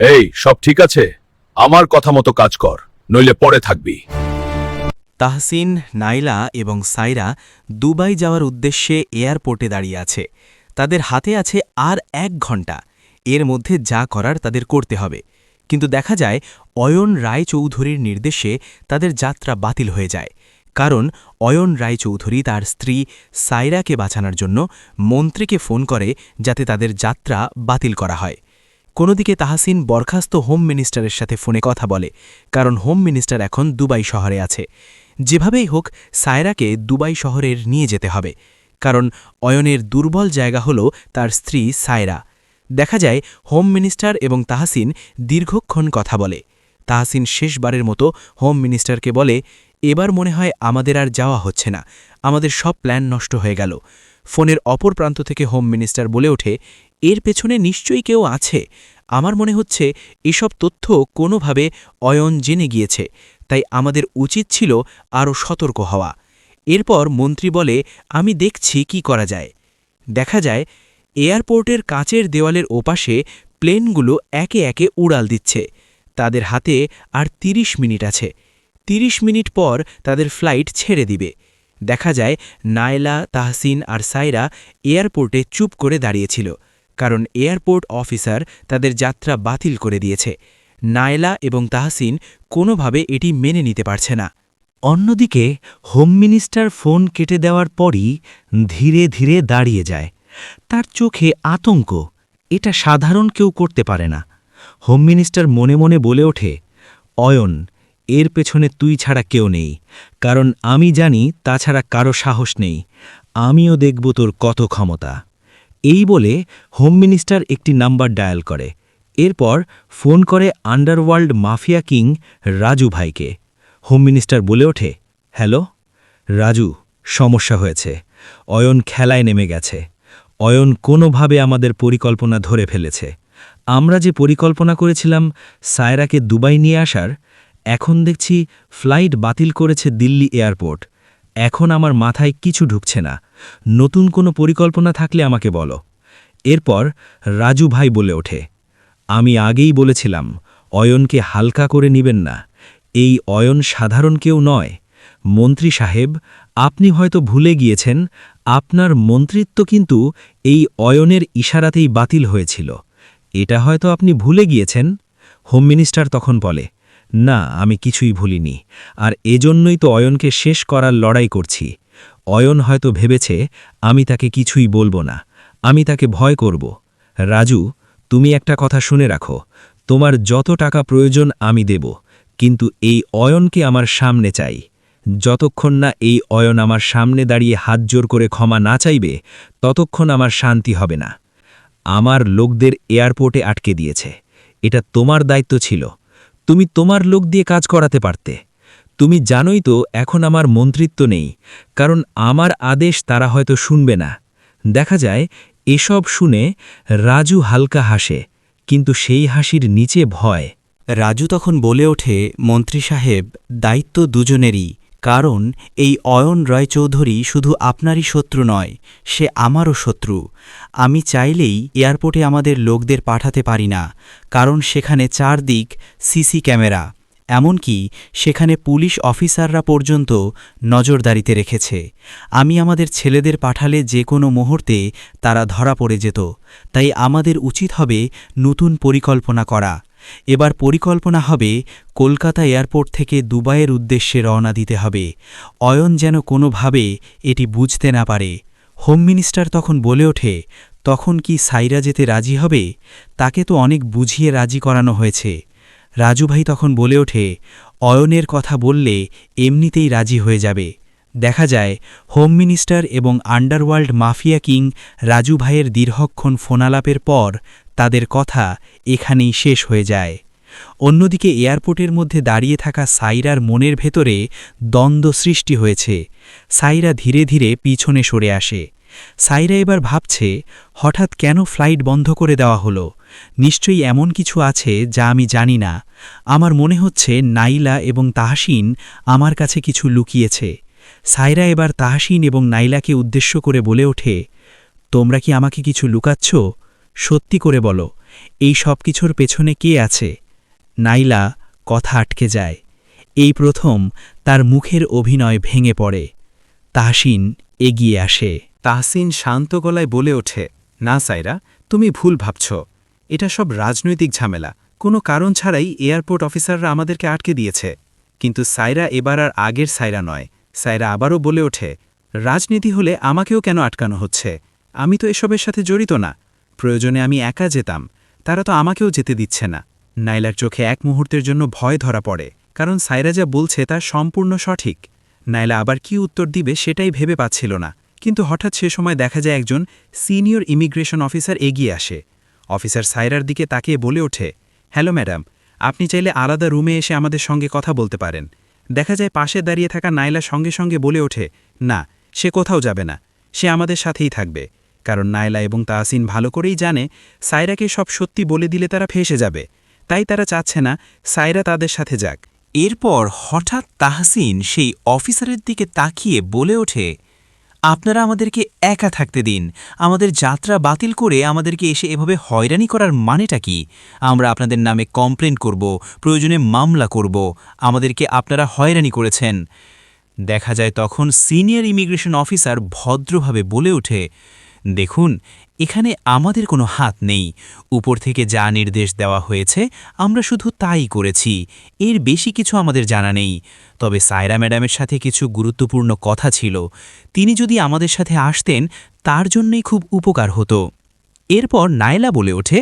এই, সব ঠিক আছে? আমার কথা মতো কাজ কর, নইলে পরে থাকবি। তাহসিন, নাইলা এবং সাইরা দুবাই যাওয়ার উদ্দেশ্যে এয়ারপোর্টে দাঁড়িয়ে আছে। তাদের হাতে আছে আর এক ঘণ্টা এর মধ্যে যা করার তাদের করতে হবে। কিন্তু দেখা যায়, অয়ন রায়চৌধুরীর নির্দেশে তাদের যাত্রা বাতিল হয়ে যায়। কারণ, অয়ন রায়চৌধুরী তার স্ত্রী সাইরাকে বাঁচানোর জন্য মন্ত্রীকে ফোন করে যাতে তাদের যাত্রা বাতিল করা হয়। কোনোদিকে তাহাসিন বরখাস্ত হোম মিনিস্টারের সাথে ফোনে কথা বলে, কারণ হোম মিনিস্টার এখন দুবাই শহরে আছে। যেভাবেই হোক, সায়রাকে দুবাই শহরের নিয়ে যেতে হবে, কারণ অয়নের দুর্বল জায়গা হল তার স্ত্রী সায়রা। দেখা যায়, হোম মিনিস্টার এবং তাহাসিন দীর্ঘক্ষণ কথা বলে। তাহাসিন শেষবারের মতো হোম মিনিস্টারকে বলে, এবার মনে হয় আমাদের আর যাওয়া হচ্ছে না, আমাদের সব প্ল্যান নষ্ট হয়ে গেল। ফোনের অপর প্রান্ত থেকে হোম মিনিস্টার বলে ওঠে এর পেছনে নিশ্চয়ই কেউ আছে। আমার মনে হচ্ছে এসব তথ্য কোনোভাবে অয়ন জেনে গিয়েছে, তাই আমাদের উচিত ছিল আরও সতর্ক হওয়া। এরপর মন্ত্রী বলে, আমি দেখছি কি করা যায়। দেখা যায়, এয়ারপোর্টের কাঁচের দেওয়ালের ওপাশে প্লেনগুলো একে একে উড়াল দিচ্ছে। তাদের হাতে আর ৩০ মিনিট আছে। ৩০ মিনিট পর তাদের ফ্লাইট ছেড়ে দিবে। দেখা যায়, নায়লা, তাহসিন আর সাইরা এয়ারপোর্টে চুপ করে দাঁড়িয়েছিল। কারণ এয়ারপোর্ট অফিসার তাদের যাত্রা বাতিল করে দিয়েছে। নায়লা এবং তাহসিন কোনোভাবে এটি মেনে নিতে পারছে না। অন্যদিকে, হোম মিনিস্টার ফোন কেটে দেওয়ার পরই ধীরে ধীরে দাঁড়িয়ে যায়। তার চোখে আতঙ্ক, এটা সাধারণ কেউ করতে পারে না। হোম মিনিস্টার মনে মনে বলে ওঠে, অয়ন, এর পেছনে তুই ছাড়া কেউ নেই। কারণ আমি জানি, তাছাড়া কারও সাহস নেই। আমিও দেখব তোর কত ক্ষমতা। এই বলে হোম মিনিস্টার একটি নাম্বার ডায়াল করে। এরপর ফোন করে আন্ডারওয়ার্ল্ড মাফিয়া কিং রাজু ভাইকে। হোম মিনিস্টার বলে ওঠে, হ্যালো, রাজু, সমস্যা হয়েছে। অয়ন খেলায় নেমে গেছে। অয়ন কোনোভাবে আমাদের পরিকল্পনা ধরে ফেলেছে। আমরা যে পরিকল্পনা করেছিলাম সায়রাকে দুবাই নিয়ে আসার, এখন দেখছি ফ্লাইট বাতিল করেছে দিল্লি এয়ারপোর্ট। এখন আমার মাথায় কিছু ঢুকছে না। নতুন কোনো পরিকল্পনা থাকলে আমাকে বলো। এরপর রাজু ভাই বলে ওঠে, আমি আগেই বলেছিলাম, অয়নকে হালকা করে নিবেন না। এই অয়ন সাধারণ কেউ নয়। মন্ত্রী সাহেব, আপনি হয়তো ভুলে গিয়েছেন, আপনার মন্ত্রিত্ব কিন্তু এই অয়নের ইশারাতেই বাতিল হয়েছিল। এটা হয়তো আপনি ভুলে গিয়েছেন? হোম মিনিস্টার তখন বলে, না, আমি কিছুই ভুলিনি। আর এজন্যই তো অয়নকে শেষ করার লড়াই করছি। অয়ন হয়তো ভেবেছে, আমি তাকে কিছুই বলব না। আমি তাকে ভয় করব। রাজু, তুমি একটা কথা শুনে রাখো। তোমার যত টাকা প্রয়োজন আমি দেব। কিন্তু এই অয়নকে আমার সামনে চাই। যতক্ষণ না এই অয়ন আমার সামনে দাঁড়িয়ে হাত জোর করে ক্ষমা না চাইবে, ততক্ষণ আমার শান্তি হবে না। আমার লোকদের এয়ারপোর্টে আটকে দিয়েছে। এটা তোমার দায়িত্ব ছিল। তুমি তোমার লোক দিয়ে কাজ করাতে পারতে। তুমি জানোই তো, এখন আমার মন্ত্রিত্ব নেই, কারণ আমার আদেশ তারা হয়তো শুনবে না। দেখা যায়, এসব শুনে রাজু হালকা হাসে, কিন্তু সেই হাসির নিচে ভয়। রাজু তখন বলে ওঠে, মন্ত্রী সাহেব, দায়িত্ব দুজনেরই, কারণ এই অয়ন রায়চৌধুরী শুধু আপনারই শত্রু নয়, সে আমারও শত্রু। আমি চাইলেই এয়ারপোর্টে আমাদের লোকদের পাঠাতে পারি না, কারণ সেখানে চারদিক সিসি ক্যামেরা। এমনকি সেখানে পুলিশ অফিসাররা পর্যন্ত নজরদারিতে রেখেছে। আমি আমাদের ছেলেদের পাঠালে যে কোনো মুহূর্তে তারা ধরা পড়ে যেত। তাই আমাদের উচিত হবে নতুন পরিকল্পনা করা। এবার পরিকল্পনা হবে কলকাতা এয়ারপোর্ট থেকে দুবাইয়ের উদ্দেশ্যে রওনা দিতে হবে। অয়ন যেন কোনোভাবে এটি বুঝতে না পারে। হোম মিনিস্টার তখন বলে ওঠে, তখন কি সাইরা যেতে রাজি হবে? তাকে তো অনেক বুঝিয়ে রাজি করানো হয়েছে। রাজু ভাই তখন বলে ওঠে, অয়নের কথা বললে এমনিতেই রাজি হয়ে যাবে। দেখা যায় হোম মিনিস্টার এবং আন্ডারওয়ার্ল্ড মাফিয়া কিং রাজু ভাইয়ের দীর্ঘক্ষণ ফোনালাপের পর তাদের কথা এখানেই শেষ হয়ে যায়। অন্যদিকে এয়ারপোর্টের মধ্যে দাঁড়িয়ে থাকা সাইরার মনের ভেতরে দ্বন্দ্ব সৃষ্টি হয়েছে। সাইরা ধীরে ধীরে পিছনে সরে আসে। সাইরা এবার ভাবছে, হঠাৎ কেন ফ্লাইট বন্ধ করে দেওয়া হলো? নিশ্চয়ই এমন কিছু আছে যা আমি জানি না। আমার মনে হচ্ছে নাইলা এবং তাহাসিন আমার কাছে কিছু লুকিয়েছে। সাইরা এবার তাহসিন এবং নাইলাকে উদ্দেশ্য করে বলে ওঠে, তোমরা কি আমাকে কিছু লুকাচ্ছ? সত্যি করে বলো, এই সব কিছুর পেছনে কে আছে? নাইলা কথা আটকে যায়। এই প্রথম তার মুখের অভিনয় ভেঙে পড়ে। তাহসিন এগিয়ে আসে। তাহসিন শান্ত গলায় বলে ওঠে, না সাইরা, তুমি ভুল ভাবছ। এটা সব রাজনৈতিক ঝামেলা। কোনো কারণ ছাড়াই এয়ারপোর্ট অফিসাররা আমাদেরকে আটকে দিয়েছে। কিন্তু সাইরা এবার আর আগের সাইরা নয়। সাইরা আবারও বলে ওঠে, রাজনীতি হলে আমাকেও কেন আটকানো হচ্ছে? আমি তো এসবের সাথে জড়িত না। প্রয়োজনে আমি একা যেতাম। তারা তো আমাকেও যেতে দিচ্ছে না। নাইলার চোখে এক মুহূর্তের জন্য ভয় ধরা পড়ে, কারণ সাইরা যা বলছে তা সম্পূর্ণ সঠিক। নাইলা আবার কি উত্তর দিবে সেটাই ভেবে পাচ্ছিল না। কিন্তু হঠাৎ সে সময় দেখা যায় একজন সিনিয়র ইমিগ্রেশন অফিসার এগিয়ে আসে। অফিসার সাইরার দিকে তাকিয়ে বলে ওঠে, হ্যালো ম্যাডাম, আপনি চাইলে আলাদা রুমে এসে আমাদের সঙ্গে কথা বলতে পারেন। দেখা যায় পাশে দাঁড়িয়ে থাকা নাইলা সঙ্গে সঙ্গে বলে ওঠে, না, সে কোথাও যাবে না, সে আমাদের সাথেই থাকবে। কারণ নাইলা এবং তাহসিন ভালো করেই জানে, সাইরাকে সব সত্যি বলে দিলে তারা ফেসে যাবে। তাই তারা চাচ্ছে না, সাইরা তাদের সাথে যাক। এরপর হঠাৎ তাহসিন সেই অফিসারের দিকে তাকিয়ে বলে ওঠে আপনারা আমাদেরকে একা থাকতে দিন। আমাদের যাত্রা বাতিল করে আমাদেরকে এসে এভাবে হয়রানি করার মানেটা কি? আমরা আপনাদের নামে কমপ্লেন করব, প্রয়োজনে মামলা করব। আমাদেরকে আপনারা হয়রানি করেছেন। দেখা যায় তখন সিনিয়র ইমিগ্রেশন অফিসার ভদ্রভাবে বলে ওঠে, দেখুন, এখানে আমাদের কোনো হাত নেই। উপর থেকে যা নির্দেশ দেওয়া হয়েছে, আমরা শুধু তাই করেছি। এর বেশি কিছু আমাদের জানা নেই। তবে সায়রা ম্যাডামের সাথে কিছু গুরুত্বপূর্ণ কথা ছিল। তিনি যদি আমাদের সাথে আসতেন, তার জন্যই খুব উপকার হতো। এরপর নায়লা বলে ওঠে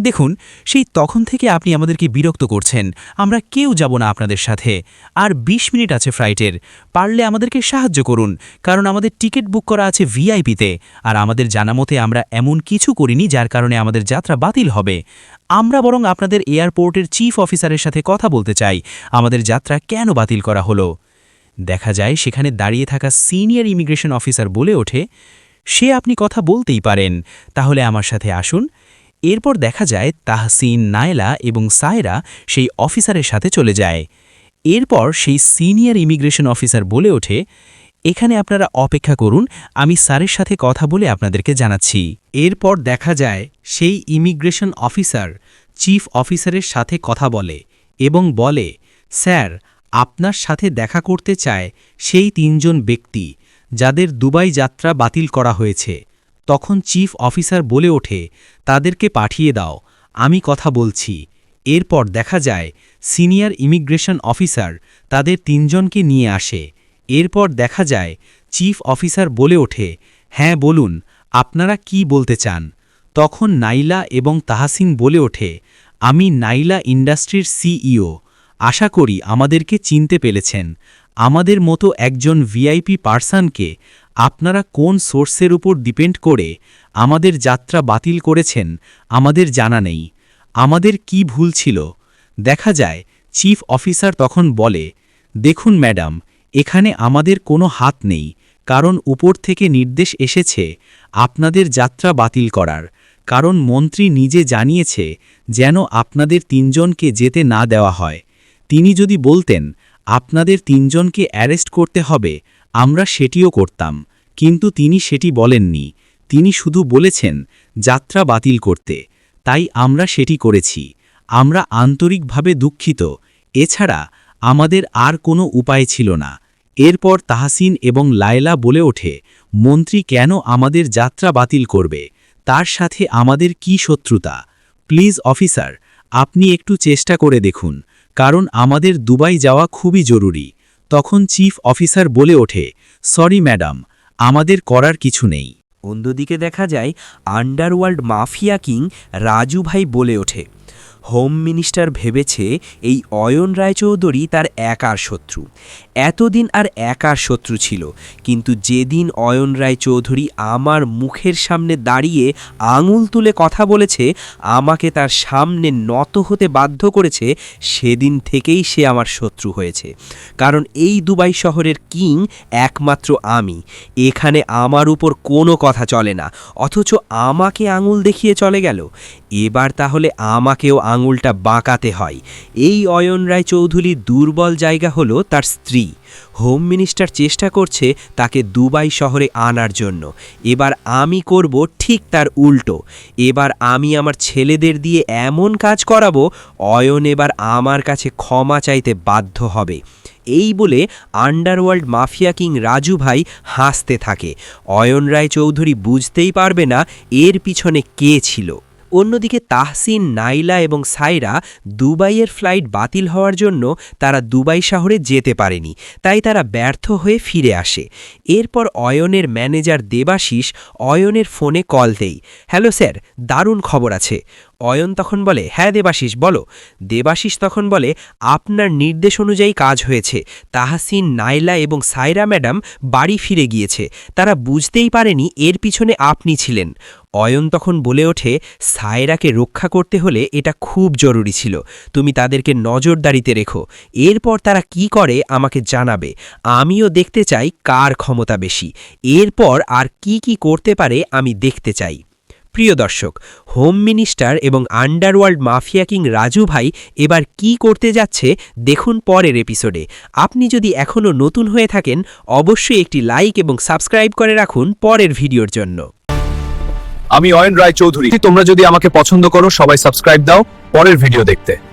দেখুন, সেই তখন থেকে আপনি আমাদেরকে বিরক্ত করছেন। আমরা কেউ যাব না আপনাদের সাথে। আর ২০ মিনিট আছে ফ্লাইটের। পারলে আমাদেরকে সাহায্য করুন, কারণ আমাদের টিকিট বুক করা আছে ভিআইপিতে। আর আমাদের জানামতে আমরা এমন কিছু করিনি যার কারণে আমাদের যাত্রা বাতিল হবে। আমরা বরং আপনাদের এয়ারপোর্টের চিফ অফিসারের সাথে কথা বলতে চাই। আমাদের যাত্রা কেন বাতিল করা হলো? দেখা যায় সেখানে দাঁড়িয়ে থাকা সিনিয়র ইমিগ্রেশন অফিসার বলে ওঠে, সে আপনি কথা বলতেই পারেন। তাহলে আমার সাথে আসুন। এরপর দেখা যায় তাহসিন, নায়লা এবং সায়রা সেই অফিসারের সাথে চলে যায়। এরপর সেই সিনিয়র ইমিগ্রেশন অফিসার বলে ওঠে, এখানে আপনারা অপেক্ষা করুন, আমি স্যারের সাথে কথা বলে আপনাদেরকে জানাচ্ছি। এরপর দেখা যায় সেই ইমিগ্রেশন অফিসার চিফ অফিসারের সাথে কথা বলে এবং বলে, স্যার, আপনার সাথে দেখা করতে চায় সেই তিনজন ব্যক্তি, যাদের দুবাই যাত্রা বাতিল করা হয়েছে। তখন চিফ অফিসার বলে ওঠে, তাদেরকে পাঠিয়ে দাও, আমি কথা বলছি। এরপর দেখা যায়, সিনিয়র ইমিগ্রেশন অফিসার তাদের তিনজনকে নিয়ে আসে। এরপর দেখা যায়, চিফ অফিসার বলে ওঠে হ্যাঁ বলুন, আপনারা কি বলতে চান? তখন নাইলা এবং তাহাসিন বলে ওঠে, আমি নাইলা ইন্ডাস্ট্রির সিইও। আশা করি আমাদেরকে চিনতে পেরেছেন। আমাদের মতো একজন ভিআইপি পার্সনকে আপনারা কোন সোর্সের উপর ডিপেন্ড করে আমাদের যাত্রা বাতিল করেছেন, আমাদের জানা নেই। আমাদের কি ভুল ছিল? দেখা যায়, চিফ অফিসার তখন বলে, দেখুন ম্যাডাম, এখানে আমাদের কোনো হাত নেই, কারণ উপর থেকে নির্দেশ এসেছে আপনাদের যাত্রা বাতিল করার। কারণ মন্ত্রী নিজে জানিয়েছে যেন আপনাদের তিনজনকে যেতে না দেওয়া হয়। তিনি যদি বলতেন, আপনাদের তিনজনকে অ্যারেস্ট করতে হবে, আমরা সেটিও করতাম। কিন্তু তিনি সেটি বলেননি। তিনি শুধু বলেছেন, যাত্রা বাতিল করতে। তাই আমরা সেটি করেছি। আমরা আন্তরিকভাবে দুঃখিত। এছাড়া আমাদের আর কোনো উপায় ছিল না। এরপর তাহসিন এবং লায়লা বলে ওঠে, মন্ত্রী কেন আমাদের যাত্রা বাতিল করবে? তার সাথে আমাদের কি শত্রুতা? প্লিজ অফিসার, আপনি একটু চেষ্টা করে দেখুন। কারণ আমাদের দুবাই যাওয়া খুবই জরুরি। তখন চিফ অফিসার বলে ওঠে, সরি, ম্যাডাম আমাদের করার কিছু নেই। অন্যদিকে দেখা যায় আন্ডারওয়ার্ল্ড মাফিয়া কিং রাজু ভাই বলে ওঠে। হোম মিনিস্টার ভেবেছে এই অয়ন রায়চৌধুরী তার একার শত্রু। এতদিন আর একার শত্রু ছিল, কিন্তু যেদিন অয়ন রায়চৌধুরী আমার মুখের সামনে দাঁড়িয়ে আঙুল তুলে কথা বলেছে, আমাকে তার সামনে নত হতে বাধ্য করেছে, সেদিন থেকেই সে আমার শত্রু হয়েছে। কারণ এই দুবাই শহরের কিং একমাত্র আমি। এখানে আমার উপর কোনো কথা চলে না, অথচ আমাকে আঙুল দেখিয়ে চলে গেল। এবার তাহলে আমাকেও আঙুলটা বাঁকাতে হয়। এই অয়ন রায় চৌধুরীর দুর্বল জায়গা হলো তার স্ত্রী। হোম মিনিস্টার চেষ্টা করছে তাকে দুবাই শহরে আনার জন্য। এবার আমি করব ঠিক তার উল্টো। এবার আমি আমার ছেলেদের দিয়ে এমন কাজ করাবো, অয়ন এবার আমার কাছে ক্ষমা চাইতে বাধ্য হবে। এই বলে আন্ডারওয়ার্ল্ড মাফিয়া কিং রাজু ভাই হাসতে থাকে। অয়ন রায় চৌধুরী বুঝতেই পারবে না এর পিছনে কে ছিল। অন্যদিকে তাহসিন, নাইলা এবং সাইরা দুবাইয়ের ফ্লাইট বাতিল হওয়ার জন্য তারা দুবাই শহরে যেতে পারেনি। তাই তারা ব্যর্থ হয়ে ফিরে আসে। এরপর অয়নের ম্যানেজার দেবাশিস অয়নের ফোনে কল দেই হ্যালো স্যার, দারুণ খবর আছে। অয়ন তখন বলে হ্যাঁ দেবাশিস, বলো। দেবাশিস তখন বলে, আপনার নির্দেশ অনুযায়ী কাজ হয়েছে। তাহাসিন, নাইলা এবং সাইরা ম্যাডাম বাড়ি ফিরে গিয়েছে। তারা বুঝতেই পারেনি এর পিছনে আপনি ছিলেন। অয়ন তখন বলে ওঠে সায়রাকে রক্ষা করতে হলে এটা খুব জরুরি ছিল। তুমি তাদেরকে নজরদারিতে রেখো। এরপর তারা কি করে আমাকে জানাবে? আমিও দেখতে চাই কার ক্ষমতা বেশি। এরপর আর কি কি করতে পারে আমি দেখতে চাই। প্রিয় দর্শক হোম মিনিস্টার এবং আন্ডারওয়ার্ল্ড মাফিয়া কিং রাজু ভাই এবার কি করতে যাচ্ছে দেখুন পরের এপিসোডে আপনি যদি এখনও নতুন হয়ে থাকেন, অবশ্যই একটি লাইক এবং সাবস্ক্রাইব করে রাখুন পরের ভিডিওর জন্য। আমি অয়ন রায় চৌধুরী তোমরা যদি আমাকে পছন্দ করো, সবাই সাবস্ক্রাইব দাও, পরের ভিডিও দেখতে।